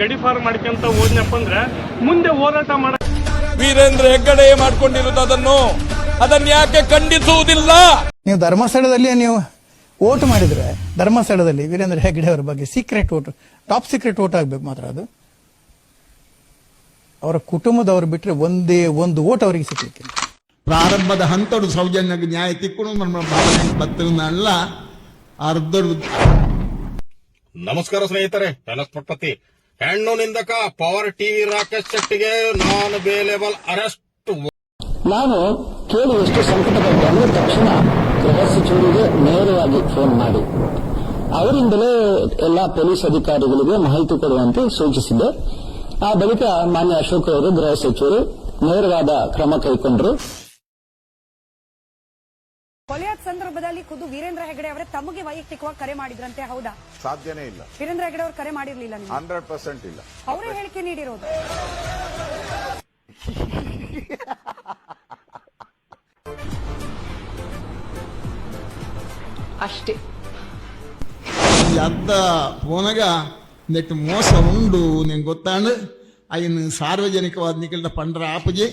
ಗಡಿಪಾರು ಮಾಡ್ಕೊಂತ ಹೋದ್ನಪ್ಪ ಅಂದ್ರೆ ಮುಂದೆ ಹೋರಾಟ ಮಾಡ ವೀರೇಂದ್ರ ಹೆಗ್ಗಡೆ ಮಾಡ್ಕೊಂಡಿರೋದು ಅದನ್ನು. ಅದನ್ನ ಯಾಕೆ ಖಂಡಿಸುವುದಿಲ್ಲ? ನೀವು ಧರ್ಮಸ್ಥಳದಲ್ಲಿ ನೀವು ಓಟ್ ಮಾಡಿದ್ರೆ ಧರ್ಮಸ್ಥಳದಲ್ಲಿ ವೀರೇಂದ್ರ ಹೆಗ್ಗಡೆ ಅವರ ಬಗ್ಗೆ secret vote top secret vote ಆಗ್ಬೇಕು ಮಾತ್ರ ಅದು. ಅವರ ಕುಟುಂಬದವರು ಬಿಟ್ರೆ ಒಂದೇ ಒಂದು ಓಟ್ ಅವರಿಗೆ ಸಿಗ್ಲಿಕ್ಕಿಲ್ಲ. ಪ್ರಾರಂಭದ ಹಂತಡು ಸೌಜನ್ಯಕ್ಕೆ ನ್ಯಾಯ ತಿಕ್ಕೊಂಡು ನಮ್ಮ ಭಾವನೆ ಬತ್ತಲ್ಲ ಅರ್ಧಡು ನಮಸ್ಕಾರ ಸ್ನೇಹಿತರೆ ಹೆಣ್ಣು ನಿಂದಕ ಪವರ್ ಟಿವಿ ರಾಕೇಶ್ ಶೆಟ್ಟಿಗೆ ನಾನ್ ಬೇಲೇಬಲ್ ಅರೆಸ್ಟ್ ನಾನು ಕೇಳುವಷ್ಟು ಸಂಕಟದಲ್ಲಿ ಅಂದ್ರೆ ತಕ್ಷಣ ಗೃಹ ಸಚಿವರಿಗೆ ನೇರವಾಗಿ ಫೋನ್ ಮಾಡಿ. ಅವರಿಂದಲೇ ಎಲ್ಲ ಪೊಲೀಸ್ ಅಧಿಕಾರಿಗಳಿಗೆ ಮಾಹಿತಿ ಕೊಡುವಂತೆ ಸೂಚಿಸಿದ್ದೆ. ಆ ಬಳಿಕ ಮಾನ್ಯ ಅಶೋಕ್ ಅವರು ಗೃಹ ಸಚಿವರು ನೇರವಾದ ಕ್ರಮ ಕೈಗೊಂಡರು. ಕೊಲೆಯಾದ ಸಂದರ್ಭದಲ್ಲಿ ಖುದ್ದು ವೀರೇಂದ್ರ ಹೆಗಡೆ ಅವರೇ ತಮಗೆ ವೈಯಕ್ತಿಕವಾಗಿ ಕರೆ ಮಾಡಿದ್ರಂತೆ ಹೌದಾ? ಸಾಧ್ಯನೇ ಇಲ್ಲ. ವೀರೇಂದ್ರ ಹೆಗಡೆ ಅವರು ಕರೆ ಮಾಡಿರ್ಲಿಲ್ಲ ಹಂಡ್ರೆಡ್ ಪರ್ಸೆಂಟ್ ಇಲ್ಲ. ಅವರೇ ಹೇಳಿಕೆ ನೀಡಿರೋದು. ಅಷ್ಟೇ. ಅದ್ದ ಪೋನಗ ನೆಟ್ಟು ಮೋಸ ಉಂಡು ನಿಂಗೆ ಗೊತ್ತಾಂಡು ಅಯ್ಯನ ಸಾರ್ವಜನಿಕವಾದ ನಿಖಿಲ್ದ ಪಂಡ್ರ ಆಪುಜಿ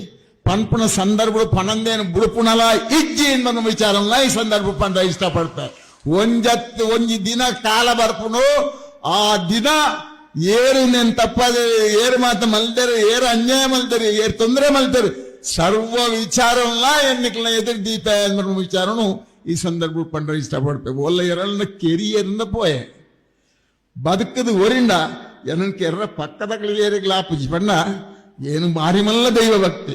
ಪನ್ಪುನ ಸಂದರ್ಭ ಪಣಂದೇನು ಬುಡುಪುಣಲ ಇಜ್ಜಿ ಅನ್ನೋ ವಿಚಾರಲ್ಲ ಈ ಸಂದರ್ಭ ಪಂಡ್ರ ಇಷ್ಟಪಡ್ತಾರೆ ಒಂಜತ್ ಒಂಜಿ ದಿನ ಕಾಲ ಬರ್ಪುನು ಆ ದಿನ ಏರು ನೆನ್ ತಪ್ಪದೆ ಏರು ಮಾತ ಮಲ್ದರೆ ಏರು ಅನ್ಯಾಯ ಮಲ್ತರಿ ಏರು ತೊಂದರೆ ಮಲ್ತರಿ ಸರ್ವ ವಿಚಾರಲ್ಲ ಎನ್ನಿಕಲ್ನ ಎದುರು ದೀಪ ಅನ್ನೋ ವಿಚಾರನು ಈ ಸಂದರ್ಭ ಪಂಡ್ರ ಇಷ್ಟಪಡ್ತೇವೆ ಒಲ್ಲ ಎರಡನ್ನ ಕೆರಿಯರಿಂದ ಪೋಯೆ ಬದುಕದು ಒರಿಂಡ ಜನಕ್ಕೆ ಎರ್ರ ಪಕ್ಕದ ಏರಿಗ್ಲಾಪುಜಿ ಪಣ್ಣ ಏನು ಮಾರಿಮಲ್ಲ ದೈವ ಭಕ್ತಿ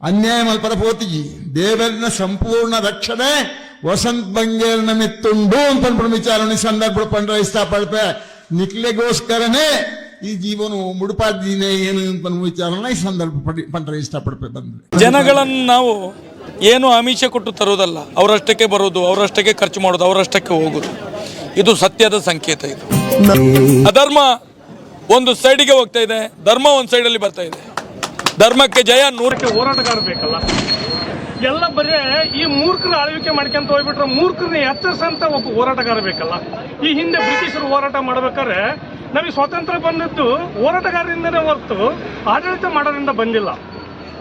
ಅನ್ಯಾಯ ಮಲ್ಪರ ಪೋತಿಜಿ ದೇವರಿನ ಸಂಪೂರ್ಣ ರಕ್ಷಣೆ ವಸಂತ್ ಬಂಗೇರ್ನ ಮಿತ್ತುಂಡು ಅಂತ ವಿಚಾರಣೆ ಸಂದರ್ಭ ಪಂಡ್ರ ಇಷ್ಟಪಡ್ತೆ ನಿಕ್ಲೆಗೋಸ್ಕರನೇ ಈ ಜೀವನ ಮುಡುಪಾದಿನೇ ಏನು ಅಂತ ವಿಚಾರನ ಈ ಸಂದರ್ಭ ಪಡಿ- ಪಂಡ್ರ ಇಷ್ಟಪಡ್ತೆ ಬಂದ್ರೆ ಜನಗಳನ್ನು ನಾವು ಏನು ಆಮಿಷ ಕೊಟ್ಟು ತರೋದಲ್ಲ ಅವರಷ್ಟಕ್ಕೆ ಬರೋದು ಅವರಷ್ಟಕ್ಕೆ ಖರ್ಚು ಮಾಡೋದು ಅವರಷ್ಟಕ್ಕೆ ಹೋಗೋದು. ಇದು ಸತ್ಯದ ಸಂಕೇತ ಇದು. ಅಧರ್ಮ ಒಂದು ಸೈಡಿಗೆ ಹೋಗ್ತಾ ಇದೆ ಧರ್ಮ ಒಂದು ಸೈಡಲ್ಲಿ ಬರ್ತಾ ಇದೆ. ಧರ್ಮಕ್ಕೆ ಜಯ, ನೂರಕ್ಕೆ ಹೋರಾಟಗಾರ ಬೇಕಲ್ಲ? ಎಲ್ಲ ಬರೇ ಈ ಮೂರ್ಖರ ಆಳ್ವಿಕೆ ಮಾಡ್ಕೊಂತ ಹೋಗ್ಬಿಟ್ರೆ ಮೂರ್ಖರನ್ನ ಎತ್ತರಿಸಂತ ಒಬ್ಬ ಹೋರಾಟಗಾರ ಬೇಕಲ್ಲ? ಈ ಹಿಂದೆ ಬ್ರಿಟಿಷರು ಹೋರಾಟ ಮಾಡ್ಬೇಕಾದ್ರೆ ನಮಗೆ ಸ್ವಾತಂತ್ರ್ಯ ಬಂದದ್ದು ಹೋರಾಟಗಾರರಿಂದನೇ ಹೊರತು ಆಡಳಿತ ಮಾಡೋದ್ರಿಂದ ಬಂದಿಲ್ಲ.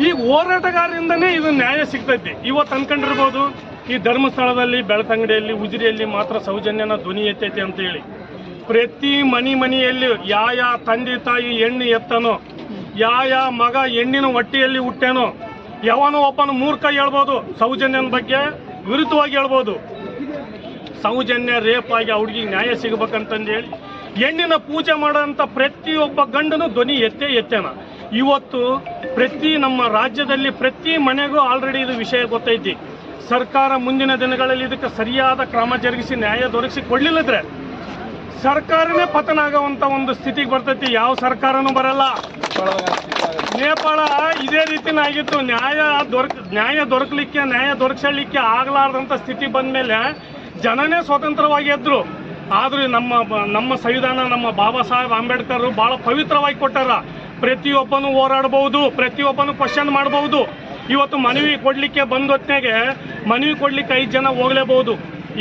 ಈ ಹೋರಾಟಗಾರರಿಂದನೇ ಇದು ನ್ಯಾಯ ಸಿಗ್ತೈತಿ. ಇವತ್ತು ಅನ್ಕೊಂಡಿರ್ಬೋದು, ಈ ಧರ್ಮಸ್ಥಳದಲ್ಲಿ, ಬೆಳ್ತಂಗಡಿಯಲ್ಲಿ, ಉಜಿರಿಯಲ್ಲಿ ಮಾತ್ರ ಸೌಜನ್ಯನ ಧ್ವನಿ ಎತ್ತೈತಿ ಅಂತ ಹೇಳಿ ಪ್ರತಿ ಮನಿ ಮನೆಯಲ್ಲಿ ಯಾ ತಂದೆ ತಾಯಿ ಹೆಣ್ಣು ಎತ್ತನೋ ಯಾವ ಮಗ ಹೆಣ್ಣಿನ ಹೊಟ್ಟೆಯಲ್ಲಿ ಹುಟ್ಟೇನೋ, ಯಾವನೋ ಒಬ್ಬನ ಮೂರ್ಖ ಹೇಳ್ಬೋದು, ಸೌಜನ್ಯನ ಬಗ್ಗೆ ವಿರುದ್ಧವಾಗಿ ಹೇಳ್ಬೋದು. ಸೌಜನ್ಯ ರೇಪ್ ಆಗಿ ಆ ಹುಡುಗಿಗೆ ನ್ಯಾಯ ಸಿಗಬೇಕಂತಂದು ಹೇಳಿ ಹೆಣ್ಣಿನ ಪೂಜೆ ಮಾಡೋಂಥ ಪ್ರತಿಯೊಬ್ಬ ಗಂಡನು ಧ್ವನಿ ಎತ್ತೇ ಎತ್ತೇನ. ಇವತ್ತು ಪ್ರತಿ ನಮ್ಮ ರಾಜ್ಯದಲ್ಲಿ ಪ್ರತಿ ಮನೆಗೂ ಆಲ್ರೆಡಿ ಇದು ವಿಷಯ ಗೊತ್ತೈತಿ. ಸರ್ಕಾರ ಮುಂದಿನ ದಿನಗಳಲ್ಲಿ ಇದಕ್ಕೆ ಸರಿಯಾದ ಕ್ರಮ ಜರುಗಿಸಿ ನ್ಯಾಯ ದೊರಕಿಸಿ ಕೊಡ್ಲಿಲ್ಲದ್ರೆ ಸರ್ಕಾರನೇ ಪತನ ಆಗುವಂತ ಒಂದು ಸ್ಥಿತಿಗೆ ಬರ್ತೈತಿ. ಯಾವ ಸರ್ಕಾರನೂ ಬರಲ್ಲ. ನೇಪಾಳ ಇದೇ ರೀತಿನಾಗಿತ್ತು. ನ್ಯಾಯ ದೊರಕ, ನ್ಯಾಯ ದೊರಕಲಿಕ್ಕೆ, ನ್ಯಾಯ ದೊರಕಿಸಲಿಕ್ಕೆ ಆಗಲಾರ್ದಂತ ಸ್ಥಿತಿ ಬಂದ್ಮೇಲೆ ಜನನೇ ಸ್ವತಂತ್ರವಾಗಿ ಎದ್ರು. ಆದ್ರೂ ನಮ್ಮ ನಮ್ಮ ಸಂವಿಧಾನ, ನಮ್ಮ ಬಾಬಾ ಸಾಹೇಬ್ ಅಂಬೇಡ್ಕರ್ ಬಹಳ ಪವಿತ್ರವಾಗಿ ಕೊಟ್ಟಾರ. ಪ್ರತಿಯೊಬ್ಬನು ಹೋರಾಡಬಹುದು ಪ್ರತಿಯೊಬ್ಬನು ಕ್ವಶನ್ ಮಾಡಬಹುದು ಇವತ್ತು ಮನವಿ ಕೊಡ್ಲಿಕ್ಕೆ ಬಂದ ಹೊತ್ತಿನಾಗೆ ಮನವಿ ಕೊಡ್ಲಿಕ್ಕೆ ಐದು ಜನ ಹೋಗ್ಲೇಬಹುದು.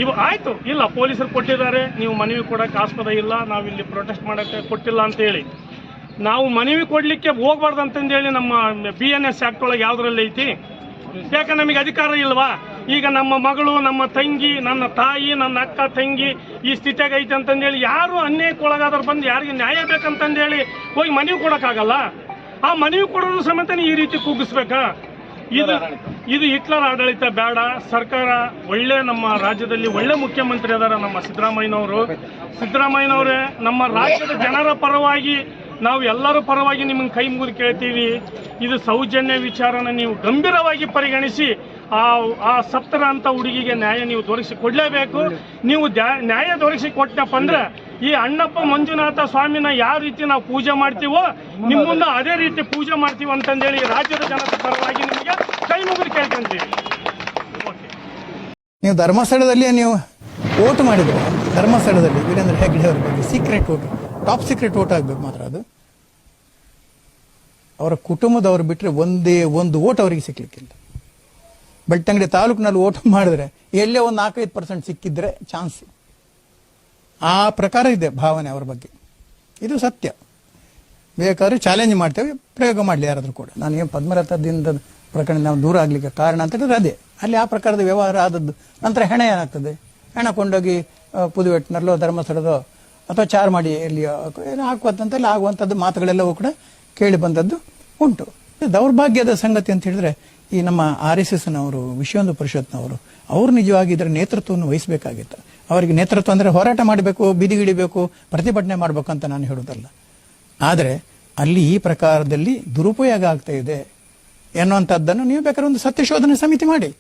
ಇವು ಆಯ್ತು. ಇಲ್ಲ, ಪೊಲೀಸರು ಕೊಟ್ಟಿದ್ದಾರೆ. ನೀವು ಮನವಿ ಕೊಡೋಕೆ ಆಸ್ಪದ ಇಲ್ಲ. ನಾವಿಲ್ಲಿ ಪ್ರೊಟೆಸ್ಟ್ ಮಾಡೋಕ್ಕೆ ಕೊಟ್ಟಿಲ್ಲ ಅಂತ ಹೇಳಿ. ನಾವು ಮನವಿ ಕೊಡಲಿಕ್ಕೆ ಹೋಗ್ಬಾರ್ದು ಅಂತಂದೇಳಿ ನಮ್ಮ ಬಿ ಎನ್ ಎಸ್ ಆಕ್ಟ್ ಒಳಗೆ ಯಾವ್ದ್ರಲ್ಲಿ ಐತಿ? ಯಾಕೆ ನಮಗೆ ಅಧಿಕಾರ ಇಲ್ವಾ? ಈಗ ನಮ್ಮ ಮಗಳು, ನಮ್ಮ ತಂಗಿ, ನನ್ನ ತಾಯಿ, ನನ್ನ ಅಕ್ಕ, ತಂಗಿ ಈ ಸ್ಥಿತಿಯಾಗ ಐತೆ ಅಂತಂದೇಳಿ ಯಾರು ಅನ್ಯಾಯಕ್ಕೆ ಒಳಗಾದ್ರು ಬಂದು ಯಾರಿಗೆ ನ್ಯಾಯ ಬೇಕಂತಂದೇಳಿ ಹೋಗಿ ಮನವಿ ಕೊಡೋಕ್ಕಾಗಲ್ಲ? ಆ ಮನವಿ ಕೊಡೋದು ಸಮೇತ ಈ ರೀತಿ ಕೂಗಿಸ್ಬೇಕಾ? ಇದು ಇದು ಹಿಟ್ಲರ್ ಆಡಳಿತ ಬೇಡ. ಸರ್ಕಾರ ಒಳ್ಳೆ ನಮ್ಮ ರಾಜ್ಯದಲ್ಲಿ ಒಳ್ಳೆ ಮುಖ್ಯಮಂತ್ರಿ ಅದಾರ ನಮ್ಮ ಸಿದ್ದರಾಮಯ್ಯನವರು. ಸಿದ್ದರಾಮಯ್ಯನವರೇ, ನಮ್ಮ ರಾಜ್ಯದ ಜನರ ಪರವಾಗಿ ನಾವು ಎಲ್ಲರ ಪರವಾಗಿ ನಿಮ್ಮನ್ನು ಕೈ ಮುಗಿದು ಕೇಳ್ತೀವಿ. ಇದು ಸೌಜನ್ಯ ವಿಚಾರನ ನೀವು ಗಂಭೀರವಾಗಿ ಪರಿಗಣಿಸಿ ಆ ಆ ಸತ್ತರ ಅಂತ ಹುಡುಗಿಗೆ ನ್ಯಾಯ ನೀವು ದೊರಕಿಸಿ ಕೊಡಲೇಬೇಕು. ನೀವು ನ್ಯಾಯ ದೊರಕಿಸಿ ಕೊಟ್ಟಪ್ಪ ಅಂದ್ರೆ ಈ ಅಣ್ಣಪ್ಪ ಮಂಜುನಾಥ ಸ್ವಾಮಿನ ಯಾವ ರೀತಿ ನಾವು ಪೂಜೆ ಮಾಡ್ತೀವೋ ನಿಮ್ಮ ಮುಂದೆ ಅದೇ ರೀತಿ ಪೂಜೆ ಮಾಡ್ತೀವಿ ಅಂತಂದೇಳಿ ರಾಜ್ಯದ ಜನತೆ ಪರವಾಗಿ ನಿಮಗೆ ಕೈ ಮುಗಿದು ಕೇಳ್ಕೊಂತೀವಿ. ನೀವು ಧರ್ಮಸ್ಥಳದಲ್ಲಿ ನೀವು ಓಟ್ ಮಾಡಿದ್ರೆ, ಧರ್ಮಸ್ಥಳದಲ್ಲಿ ವೀರೇಂದ್ರ ಹೆಗ್ಡೆ ಅವರ ಬಗ್ಗೆ secret vote top secret vote ಆಗ್ಬೇಕು ಮಾತ್ರ ಅದು. ಅವರ ಕುಟುಂಬದವರು ಬಿಟ್ಟರೆ ಒಂದೇ ಒಂದು ಓಟ್ ಅವರಿಗೆ ಸಿಗ್ಲಿಕ್ಕಿಲ್ಲ ಬೆಳ್ತಂಗಡಿ ತಾಲೂಕಿನಲ್ಲಿ ಓಟ್ ಮಾಡಿದ್ರೆ ಎಲ್ಲೇ ಒಂದು ನಾಲ್ಕೈದು ಪರ್ಸೆಂಟ್ ಸಿಕ್ಕಿದ್ರೆ ಚಾನ್ಸ್ ಆ ಪ್ರಕಾರ ಇದೆ ಭಾವನೆ ಅವರ ಬಗ್ಗೆ. ಇದು ಸತ್ಯ. ಬೇಕಾದ್ರೆ ಚಾಲೆಂಜ್ ಮಾಡ್ತೇವೆ, ಪ್ರಯೋಗ ಮಾಡಲಿ ಯಾರಾದರೂ ಕೂಡ. ನಾನು ಏನು ಪದ್ಮರಥದಿಂದ ಪ್ರಕರಣ ನಾವು ದೂರ ಆಗಲಿಕ್ಕೆ ಕಾರಣ ಅಂತ ಹೇಳಿದ್ರೆ ಅದೇ. ಅಲ್ಲಿ ಆ ಪ್ರಕಾರದ ವ್ಯವಹಾರ ಆದದ್ದು. ನಂತರ ಹೆಣ ಏನಾಗ್ತದೆ? ಹೆಣ ಕೊಂಡೋಗಿ ಪುದುವೆಟ್ಟಿನಲ್ಲೋ, ಧರ್ಮಸ್ಥಳದೋ, ಅಥವಾ ಚಾರ್ಮಾಡಿ ಎಲ್ಲಿ ಹಾಕುವಂತಲ್ಲಿ ಆಗುವಂಥದ್ದು ಮಾತುಗಳೆಲ್ಲವೂ ಕೂಡ ಕೇಳಿ ಬಂದದ್ದು ಉಂಟು. ದೌರ್ಭಾಗ್ಯದ ಸಂಗತಿ ಅಂತ ಹೇಳಿದ್ರೆ ಈ ನಮ್ಮ ಆರ್ ಎಸ್ ಎಸ್ನವರು, ವಿಶ್ವಹಿಂದೂ ಪರಿಷತ್ನವರು, ಅವರು ನಿಜವಾಗಿ ಇದರ ನೇತೃತ್ವವನ್ನು ವಹಿಸಬೇಕಾಗಿತ್ತು. ಅವರಿಗೆ ನೇತೃತ್ವ ಅಂದರೆ ಹೋರಾಟ ಮಾಡಬೇಕು ಬೀದಿಗಿಡಿಬೇಕು ಪ್ರತಿಭಟನೆ ಮಾಡಬೇಕು ಅಂತ ನಾನು ಹೇಳುವುದಲ್ಲ. ಆದರೆ ಅಲ್ಲಿ ಈ ಪ್ರಕಾರದಲ್ಲಿ ದುರುಪಯೋಗ ಆಗ್ತಾ ಇದೆ ಎನ್ನುವಂಥದ್ದನ್ನು ನೀವು ಬೇಕಾದ್ರೆ ಒಂದು ಸತ್ಯಶೋಧನೆ ಸಮಿತಿ ಮಾಡಿ.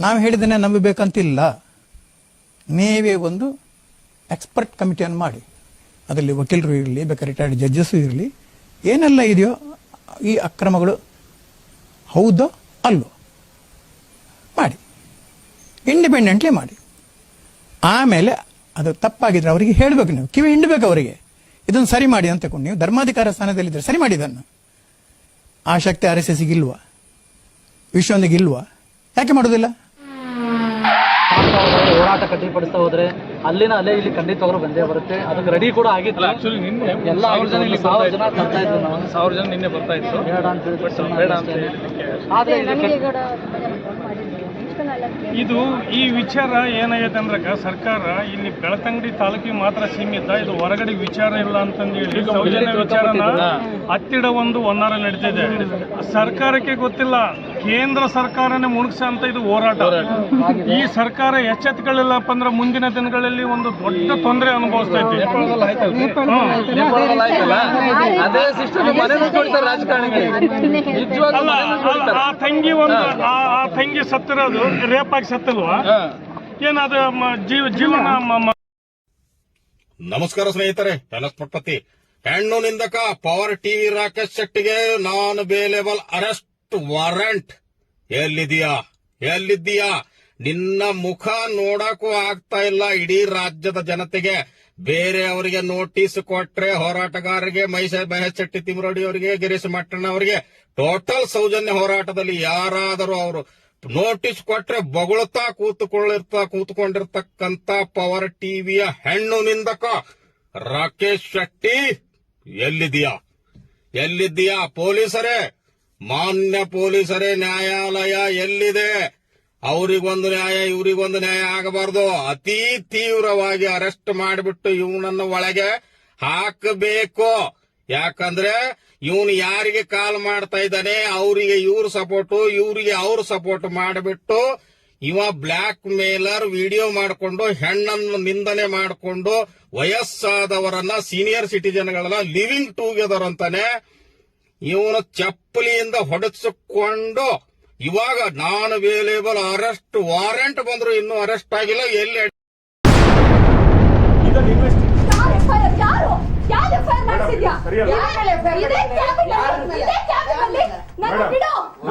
ನಾವು ಹೇಳಿದ್ದನ್ನೇ ನಂಬಬೇಕಂತಿಲ್ಲ. ನೀವೇ ಒಂದು ಎಕ್ಸ್ಪರ್ಟ್ ಕಮಿಟಿಯನ್ನು ಮಾಡಿ. ಅದರಲ್ಲಿ ವಕೀಲರು ಇರಲಿ, ಬೇಕಾದ್ರೆ ರಿಟೈರ್ಡ್ ಜಡ್ಜಸ್ಸು ಇರಲಿ, ಏನೆಲ್ಲ ಇದೆಯೋ ಈ ಅಕ್ರಮಗಳು, ಹೌದೋ ಅಲ್ಲೋ. ಮಾಡಿ. ಇಂಡಿಪೆಂಡೆಂಟ್ಲಿ ಮಾಡಿ. ಆಮೇಲೆ ಅದು ತಪ್ಪಾಗಿದ್ರೆ ಅವರಿಗೆ ಹೇಳಬೇಕು ನೀವು. ಕಿವಿ ಹಿಂಡಬೇಕು ಅವರಿಗೆ. ಇದನ್ನು ಸರಿ ಮಾಡಿ ಅಂತ ತಗೊಂಡು ನೀವು ಧರ್ಮಾಧಿಕಾರ ಸ್ಥಾನದಲ್ಲಿದ್ದರೆ ಸರಿ ಮಾಡಿ ಇದನ್ನು. ಆ ಶಕ್ತಿ ಆರ್ ಎಸ್ ಎಸ್ಗೆ ಇಲ್ವಾ? ಯಾಕೆ ಮಾಡೋದಿಲ್ಲ? ಹೋರಾಟ ಕಡ್ಡಿಪಡಿಸ್ತಾ ಹೋದ್ರೆ ಅಲ್ಲಿನ ಅಲ್ಲೇ ಇಲ್ಲಿ ಖಂಡಿತವಾಗ್ಲೂ ಬಂದೇ ಬರುತ್ತೆ. ಅದಕ್ಕೆ ರೆಡಿ ಕೂಡ ಆಗಿತ್ತು. ಆಕ್ಚುಲಿ ನಿನ್ನೆ ಎಲ್ಲ ಸಾವಿರ ಜನ ಇಲ್ಲಿ ಸಾವಿರ ಜನ ತರ್ತಾ ಇದ್ರು. ನಾವು ಸಾವಿರ ಜನ ನಿನ್ನೆ ಬರ್ತಾ ಇತ್ತು ಬೇಡ ಅಂತ ಹೇಳಿ ಬೇಡ ಅಂತ ಹೇಳಿ ಇದು ಈ ವಿಚಾರ ಏನಾಗೈತೆ ಅಂದ್ರೆ ಸರ್ಕಾರ ಇಲ್ಲಿ ಬೆಳತಂಗಡಿ ತಾಲೂಕಿಗೆ ಮಾತ್ರ ಸೀಮಿತ. ಇದು ಹೊರಗಡೆ ವಿಚಾರ ಇಲ್ಲ ಅಂತಂದೇಳಿ ಸೌಜನ್ಯ ವಿಚಾರನ ಹತ್ತಿಡ ಒಂದು ಒನ್ನಾರ ನಡೀತಿದೆ. ಸರ್ಕಾರಕ್ಕೆ ಗೊತ್ತಿಲ್ಲ. ಕೇಂದ್ರ ಸರ್ಕಾರನೇ ಮುಣಗಿಸ ಅಂತ ಇದು ಹೋರಾಟ. ಈ ಸರ್ಕಾರ ಎಚ್ಚೆತ್ಕೊಳ್ಳಿಲ್ಲಪ್ಪ ಅಂದ್ರೆ ಮುಂದಿನ ದಿನಗಳಲ್ಲಿ ಒಂದು ದೊಡ್ಡ ತೊಂದರೆ ಅನುಭವಿಸ್ತೈತಿ ಆ- ತಂಗಿ ಒಂದು ಆ- ಆ ತಂಗಿ ಸತ್ತಿರೋದು ರೇಪಾಗಿ ಆಗಿ ಸತ್ತಲ್ವಾ ಏನದು ಮ- ಜೀವ ಜೀವನ ನಮಸ್ಕಾರ ಸ್ನೇಹಿತರೆ. ಪಟ್ಪತಿ ಹೆಣ್ಣು ನಿಂದಕ ಪವರ್ ಟಿವಿ ರಾಕೇಶ್ ಶೆಟ್ಟಿಗೆ ನಾನ್ ಬೇಲೇಬಲ್ ಅರೆಸ್ಟ್ ವಾರಂಟ್ ಎಲ್ಲಿದೀಯಾ ಎಲ್ಲಿದ್ದೀಯಾ? ನಿನ್ನ ಮುಖ ನೋಡಕ್ಕೂ ಆಗ್ತಾ ಇಲ್ಲ. ಇಡೀ ರಾಜ್ಯದ ಜನತೆಗೆ ಬೇರೆ ಅವರಿಗೆ ನೋಟಿಸ್ ಕೊಟ್ರೆ ಹೋರಾಟಗಾರರಿಗೆ ಮೈಸೂರು ಮಹೇಶ್ ಶೆಟ್ಟಿ, ತಿಮರೋಡಿ ಅವರಿಗೆ, ಗಿರೀಶ್ ಮಟ್ಟಣ್ಣ ಅವರಿಗೆ ಟೋಟಲ್ ಸೌಜನ್ಯ ಹೋರಾಟದಲ್ಲಿ ಯಾರಾದರೂ ಅವರು ನೋಟಿಸ್ ಕೊಟ್ರೆ ಬೊಗಳುತ್ತಾ ಕೂತುಕೊಳ್ಳಿರ್ತಾ ಕೂತ್ಕೊಂಡಿರ್ತಕ್ಕಂತ ಪವರ್ ಟಿವಿಯ ಹೆಣ್ಣು ನಿಂದಕ ರಾಕೇಶ್ ಶೆಟ್ಟಿ ಎಲ್ಲಿದೀಯಾ ಎಲ್ಲಿದ್ದೀಯಾ ಪೊಲೀಸರೇ? ಮಾನ್ಯ ಪೊಲೀಸರೇ, ನ್ಯಾಯಾಲಯ ಎಲ್ಲಿದೆ? ಅವರಿಗೊಂದು ನ್ಯಾಯ, ಇವರಿಗೊಂದು ನ್ಯಾಯ ಆಗಬಾರ್ದು. ಅತಿ ತೀವ್ರವಾಗಿ ಅರೆಸ್ಟ್ ಮಾಡಿಬಿಟ್ಟು ಇವನನ್ನು ಒಳಗೆ ಹಾಕಬೇಕು. ಯಾಕಂದ್ರೆ ಇವನು ಯಾರಿಗೆ ಕಾಲ್ ಮಾಡ್ತಾ ಇದ್ದಾನೆ? ಅವರಿಗೆ ಇವ್ರ ಸಪೋರ್ಟು ಇವರಿಗೆ ಅವ್ರ ಸಪೋರ್ಟ್ ಮಾಡಿಬಿಟ್ಟು ಇವ ಬ್ಲಾಕ್ ಮೇಲರ್ ವಿಡಿಯೋ ಮಾಡಿಕೊಂಡು ಹೆಣ್ಣನ್ನು ನಿಂದನೆ ಮಾಡಿಕೊಂಡು ವಯಸ್ಸಾದವರನ್ನ ಸೀನಿಯರ್ ಸಿಟಿಜನ್ಗಳನ್ನ ಲಿವಿಂಗ್ ಟುಗೆದರ್ ಅಂತಾನೆ ಇವನು ಚಪ್ಪಲಿಯಿಂದ ಹೊಡೆಸಿಕೊಂಡು ಇವಾಗ ನಾನ್ ಅವೈಲೇಬಲ್ ಅರೆಸ್ಟ್ ವಾರೆಂಟ್ ಬಂದ್ರು ಇನ್ನೂ ಅರೆಸ್ಟ್ ಆಗಿಲ್ಲ ಎಲ್ಲಿ ಯಾರು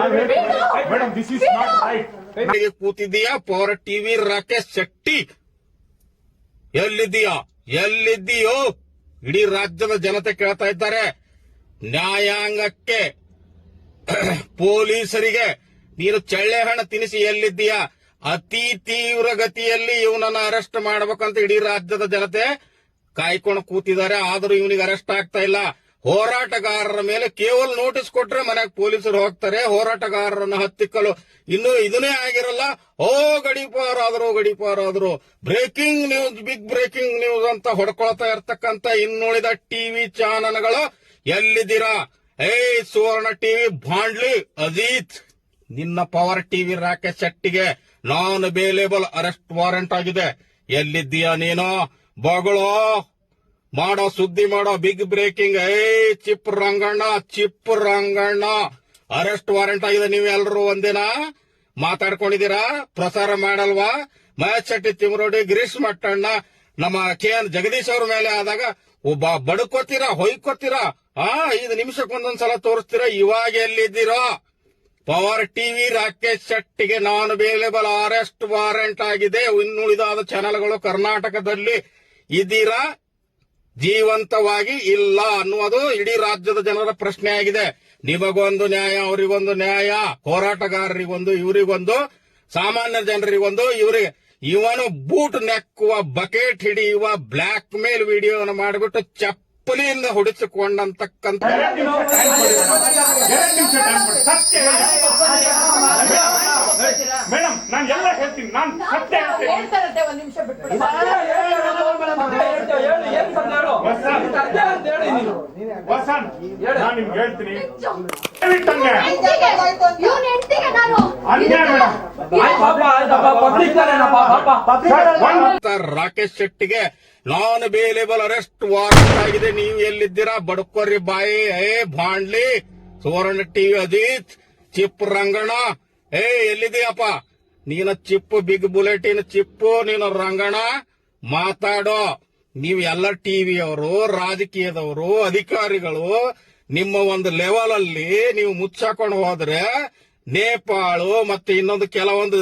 FIR this is not right ಕೂತಿದ್ದೀಯಾ? Power TV Rakesh Shetty. ಎಲ್ಲಿದ್ದೀಯಾ? ಎಲ್ಲಿದ್ದೀಯೋ? ಇಡೀ ರಾಜ್ಯದ ಜನತೆ ಕೇಳ್ತಾ ಇದ್ದಾರೆ. ನ್ಯಾಯಾಂಗಕ್ಕೆ ಪೊಲೀಸರಿಗೆ ನೀನು ಚಳ್ಳೆ ಹಣ ತಿನಿಸಿ ಎಲ್ಲಿದ್ದೀಯಾ? ಅತಿ ತೀವ್ರ ಗತಿಯಲ್ಲಿ ಇವನನ್ನ ಅರೆಸ್ಟ್ ಮಾಡ್ಬೇಕಂತ ಇಡೀ ರಾಜ್ಯದ ಜನತೆ ಕಾಯ್ಕೊಂಡು ಕೂತಿದ್ದಾರೆ. ಆದರೂ ಇವನಿಗೆ ಅರೆಸ್ಟ್ ಆಗ್ತಾ ಇಲ್ಲ. ಹೋರಾಟಗಾರರ ಮೇಲೆ ಕೇವಲ ನೋಟಿಸ್ ಕೊಟ್ರೆ ಮನೆಗೆ ಪೊಲೀಸರು ಹೋಗ್ತಾರೆ. ಹೋರಾಟಗಾರರನ್ನ ಹತ್ತಿಕ್ಕಲು ಇನ್ನು ಇದನ್ನೇ ಆಗಿರಲ್ಲ. ಓ ಗಡಿಪಾರಾದ್ರು ಗಡಿಪಾರಾದ್ರು breaking news, big breaking news ಅಂತ ಹೊಡ್ಕೊಳ್ತಾ ಇರ್ತಕ್ಕಂತ ಇನ್ನುಳಿದ ಟಿವಿ ಚಾನಲ್ಗಳು ಎಲ್ಲಿದ್ದೀರಾ? ಏಯ್, ಸುವರ್ಣ ಟಿವಿ, ಬಾಂಡ್ಲಿ, ಅಜೀತ್. ನಿನ್ನ ಪವರ್ ಟಿವಿ ರಾಕೇಶ್ ಶೆಟ್ಟಿಗೆ ನಾನ್ ಅವೈಲೇಬಲ್ ಅರೆಸ್ಟ್ ವಾರೆಂಟ್ ಆಗಿದೆ. ಎಲ್ಲಿದ್ದೀಯಾ ನೀನು? ಬಗಳು. ಮಾಡೋ ಸುದ್ದಿ ಮಾಡೋ ಬಿಗ್ ಬ್ರೇಕಿಂಗ್. ಏ, chip Ranganna chip Ranganna. Arrest warrant ಆಗಿದೆ ನೀವೆಲ್ಲರೂ ಒಂದಿನ. ಮಾತಾಡ್ಕೊಂಡಿದ್ದೀರಾ? ಪ್ರಸಾರ ಮಾಡಲ್ವಾ? ಮಹೇಶ್ ಶೆಟ್ಟಿ ತಿಮರೋಡಿ, ಗಿರೀಶ್ ಮಟ್ಟಣ್ಣ, ನಮ್ಮ ಕೆ ಎನ್ ಜಗದೀಶ್ ಅವ್ರ ಮೇಲೆ ಆದಾಗ ಒಬ್ಬ ಬಡ್ಕೋತೀರಾ, ಹೊಯ್ಕೋತೀರಾ? ಆ, ಐದು ನಿಮಿಷಕ್ಕೊಂದೊಂದ್ಸಲ ತೋರಿಸ್ತೀರಾ? ಇವಾಗ ಎಲ್ಲಿದ್ದೀರೋ? ಪವರ್ ಟಿವಿ ರಾಕೇಶ್ ಶೆಟ್ಟಿಗೆ ನಾನ್ ಅವೈಲೇಬಲ್ ಅರೆಸ್ಟ್ ವಾರೆಂಟ್ ಆಗಿದೆ. ಇನ್ನುಳಿದಾದ ಚಾನೆಲ್ಗಳು ಕರ್ನಾಟಕದಲ್ಲಿ ಇದ್ದೀರಾ ಜೀವಂತವಾಗಿ ಇಲ್ಲ ಅನ್ನುವುದು ಇಡೀ ರಾಜ್ಯದ ಜನರ ಪ್ರಶ್ನೆ ಆಗಿದೆ ನಿಮಗೊಂದು ನ್ಯಾಯ, ಅವರಿಗೊಂದು ನ್ಯಾಯ, ಹೋರಾಟಗಾರರಿಗೊಂದು, ಇವರಿಗೊಂದು, ಸಾಮಾನ್ಯ ಜನರಿಗೊಂದು ಇವರಿಗೆ ಇವನು ಬೂಟ್ ನೆಕ್ಕುವ ಬಕೆಟ್ ಹಿಡಿಯುವ ಬ್ಲಾಕ್ ಮೇಲ್ ವಿಡಿಯೋನ ಮಾಡಿಬಿಟ್ಟು ಚಪ್ಪ ಚಪ್ಪಲಿಯಿಂದ ಹೊಡೆಸಿಕೊಂಡಂತಕ್ಕಂಥ. ಮೇಡಮ್ ನಾನು ಎಲ್ಲ ಹೇಳ್ತೀನಿ. ನಾನು ಸತ್ಯ ನಾನು ನಿಮ್ಗೆ ಹೇಳ್ತೀನಿ. ರಾಕೇಶ್ ಶೆಟ್ಟಿಗೆ ನಾನ್ ಬೇಲೇಬಲ್ ಅರೆಸ್ಟ್ ವಾರೆಂಟ್ ಆಗಿದೆ, ನೀವು ಎಲ್ಲಿದ್ದೀರಾ? ಬಡ್ಕೋರಿ ಬಾಯಿ, ಏ ಭಾಂಡ್ಲಿ ಸುವರ್ಣ ಟಿವಿ ಅಜಿತ್, ಚಿಪ್ ರಂಗಣ ಏ ಎಲ್ಲಿದೆಯಪ್ಪ ನೀನ ಚಿಪ್ ಬಿಗ್ ಬುಲೆಟಿನ್ ಚಿಪ್ಪು ನೀನು ರಂಗಣ ಮಾತಾಡೋ. ನೀವು ಎಲ್ಲ ಟಿವಿಯವರು ರಾಜಕೀಯದವರು, ಅಧಿಕಾರಿಗಳು, ನಿಮ್ಮ ಒಂದು ಲೆವೆಲ್ ಅಲ್ಲಿ ನೀವು ಮುಚ್ಚಾಕೊಂಡು ಹೋದ್ರೆ, ನೇಪಾಳು ಮತ್ತೆ ಇನ್ನೊಂದು ಕೆಲವೊಂದು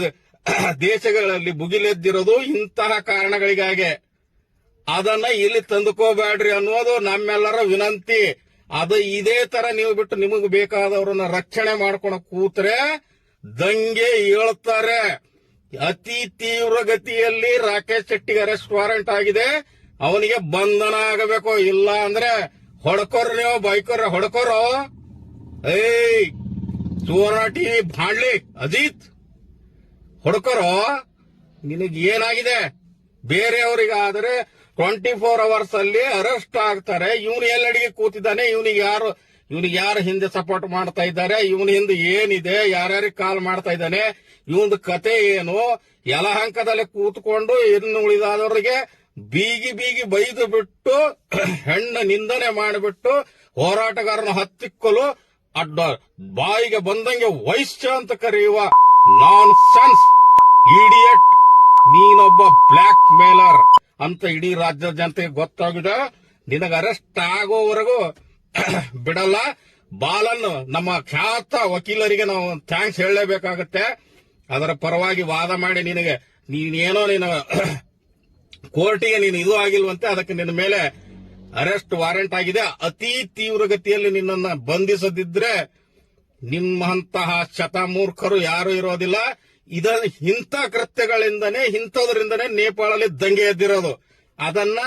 ದೇಶಗಳಲ್ಲಿ ಭುಗಿಲೆದ್ದಿರೋದು ಇಂತಹ ಕಾರಣಗಳಿಗಾಗಿ. ಅದನ್ನ ಇಲ್ಲಿ ತಂದುಕೋಬೇಡ್ರಿ ಅನ್ನೋದು ನಮ್ಮೆಲ್ಲರ ವಿನಂತಿ. ಅದು ಇದೇ ತರ ನೀವು ಬಿಟ್ಟು ನಿಮಗೆ ಬೇಕಾದವ್ರನ್ನ ರಕ್ಷಣೆ ಮಾಡ್ಕೊಂಡು ಕೂತ್ರೆ ದಂಗೆ ಹೇಳ್ತಾರೆ. ಅತಿ ತೀವ್ರ ಗತಿಯಲ್ಲಿ ರಾಕೇಶ್ ಶೆಟ್ಟಿಗೆ ಅರೆಸ್ಟ್ ವಾರೆಂಟ್ ಆಗಿದೆ. ಅವನಿಗೆ ಬಂಧನ ಆಗಬೇಕು. ಇಲ್ಲ ಅಂದ್ರೆ ಹೊಡ್ಕೋರ್ ನೀವು ಬೈಕೋರ್ ಹೊಡ್ಕೋರು. ಏಯ್ ಸುವರ್ಣ ಟಿವಿ ಭಾಂಡ್ಲಿ ಅಜಿತ್. ಹೊಡ್ಕೋರು. ನಿನಗೆ ಏನಾಗಿದೆ? ಬೇರೆಯವರಿಗಾದ್ರೆ ಟ್ವೆಂಟಿ ಫೋರ್ ಅವರ್ಸ್ ಅಲ್ಲಿ ಅರೆಸ್ಟ್ ಆಗ್ತಾರೆ. ಇವನು ಎಲ್ಲಡಿಗೆ ಕೂತಿದ್ದಾನೆ? ಇವನಿಗೆ ಯಾರು ಇವನಿಗೆ ಯಾರು ಹಿಂದೆ ಸಪೋರ್ಟ್ ಮಾಡ್ತಾ ಇದ್ದಾರೆ? ಇವನ ಹಿಂದೆ ಏನಿದೆ? ಯಾರ್ಯಾರಿಗೆ ಕಾಲ್ ಮಾಡ್ತಾ ಇದ್ದಾನೆ? ಇವನ್ ಕತೆ ಏನು? ಯಲಹಂಕದಲ್ಲಿ ಕೂತ್ಕೊಂಡು ಇನ್ನು ಉಳಿದಾದವರಿಗೆ ಬೀಗಿ ಬೀಗಿ ಬೈದು ಬಿಟ್ಟು, ಹೆಣ್ಣು ನಿಂದನೆ ಮಾಡಿಬಿಟ್ಟು ಹೋರಾಟಗಾರನ ಹತ್ತಿಕ್ಕಲು ಅಡ್ಡ ಬಾಯಿಗೆ ಬಂದಂಗೆ ವೈಶ್ಯ ಅಂತ ಕರೆಯುವ ನಾನ್ ಸೆನ್ಸ್ ಇಡಿಯಟ್ ನೀನೊಬ್ಬ ಬ್ಲಾಕ್ ಮೇಲರ್ ಅಂತ ಇಡೀ ರಾಜ್ಯದ ಜನತೆಗೆ ಗೊತ್ತಾಗಿದೆ. ನಿನಗೆ ಅರೆಸ್ಟ್ ಆಗೋವರೆಗೂ ಬಿಡಲ್ಲ. ಬಾಲನ್ನು ನಮ್ಮ ಖ್ಯಾತ ವಕೀಲರಿಗೆ ನಾವು ಥ್ಯಾಂಕ್ಸ್ ಹೇಳಲೇಬೇಕಾಗತ್ತೆ. ಅದರ ಪರವಾಗಿ ವಾದ ಮಾಡಿ ನಿನಗೆ, ನೀನೇನೋ ನೀನು ಕೋರ್ಟಿಗೆ ನೀನು ಇದು ಆಗಿಲ್ವಂತೆ, ಅದಕ್ಕೆ ನಿನ್ನ ಮೇಲೆ ಅರೆಸ್ಟ್ ವಾರೆಂಟ್ ಆಗಿದೆ. ಅತಿ ತೀವ್ರಗತಿಯಲ್ಲಿ ನಿನ್ನನ್ನು ಬಂಧಿಸದಿದ್ರೆ ನಿಮ್ಮಂತಹ ಶತಮೂರ್ಖರು ಯಾರು ಇರೋದಿಲ್ಲ. ಇದ ಇಂಥ ಕೃತ್ಯಗಳಿಂದನೇ, ಇಂಥದ್ರಿಂದನೇ ನೇಪಾಳಲ್ಲಿ ದಂಗೆ ಎದ್ದಿರೋದು. ಅದನ್ನ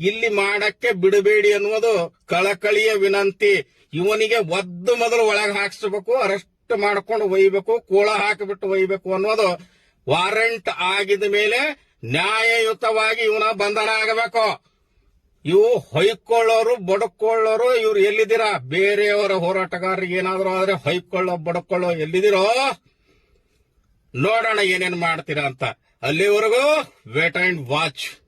ಇಲ್ಲಿ ಮಾಡಕ್ಕೆ ಬಿಡಬೇಡಿ ಅನ್ನುವುದು ಕಳಕಳಿಯ ವಿನಂತಿ. ಇವನಿಗೆ ಒದ್ದು ಮೊದಲು ಒಳಗೆ ಹಾಕ್ಸ್ಬೇಕು, ಅರೆಸ್ಟ್ ಮಾಡ್ಕೊಂಡು ಒಯ್ಬೇಕು, ಕೋಳ ಹಾಕಿಬಿಟ್ಟು ಒಯ್ಬೇಕು ಅನ್ನೋದು ವಾರೆಂಟ್ ಆಗಿದ ಮೇಲೆ ನ್ಯಾಯಯುತವಾಗಿ ಇವನ ಬಂಧನ ಆಗಬೇಕು. ಇವು ಹೊಯ್ಕೊಳ್ಳೋರು, ಬಡ್ಕೊಳ್ಳೋರು, ಇವ್ರು ಎಲ್ಲಿದ್ದೀರಾ? ಬೇರೆಯವರ ಹೋರಾಟಗಾರರಿಗೆ ಏನಾದರೂ ಆದ್ರೆ ಹೊಯ್ಕೊಳ್ಳೋ, ಬಡಕೊಳ್ಳೋ ಎಲ್ಲಿದ್ದೀರೋ? ನೋಡೋಣ ಏನೇನ್ ಮಾಡ್ತೀರಾ ಅಂತ. ಅಲ್ಲಿವರೆಗೂ ವೇಟ್ ಅಂಡ್ ವಾಚ್.